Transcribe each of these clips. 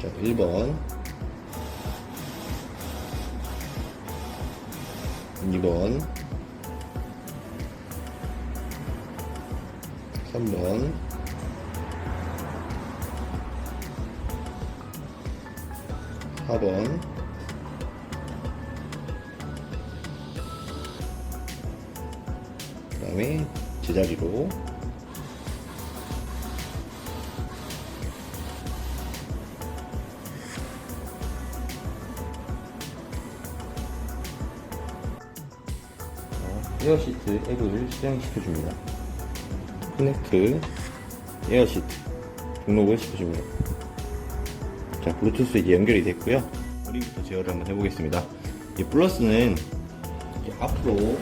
자, 1번. 2번. 3번. 4번. 그 다음에 제 에어시트 앱을 실행시켜 줍니다. 커넥트 에어시트 등록을 시켜줍니다. 자, 블루투스 이제 연결이 됐고요. 머리부터 제어를 한번 해보겠습니다. 이 플러스는 앞으로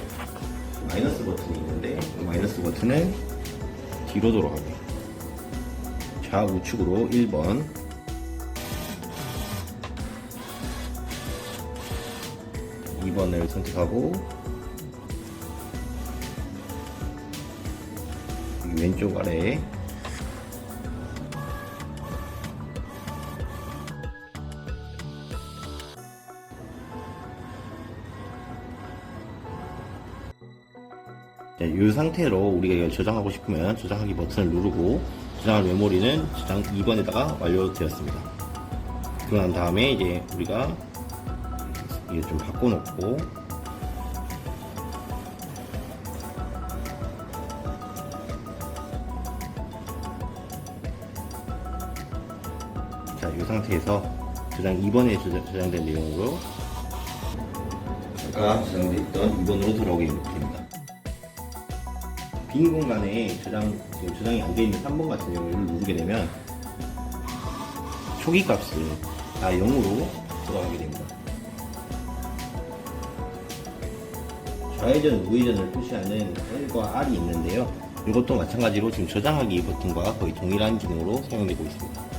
마이너스 버튼이 있는데 이 마이너스 버튼은 뒤로 돌아가게 좌우측으로 1번 2번을 선택하고 왼쪽 아래에 자, 이 상태로 우리가 저장하고 싶으면 저장하기 버튼을 누르고 저장할 메모리는 저장 2번에다가 완료되었습니다. 난 다음에 이제 우리가 이게 좀 바꿔놓고 자, 이 상태에서 저장 2번에 저장, 된 내용으로 아까 저장되어 있던 2번으로 돌아오게 됩니다. 빈 공간에 저장, 저장이 안 되어 있는 3번 같은 경우를 누르게 되면 초기 값을 다 0으로 돌아가게 됩니다. 좌회전, 우회전을 표시하는 L과 R이 있는데요. 이것도 마찬가지로 지금 저장하기 버튼과 거의 동일한 기능으로 사용되고 있습니다.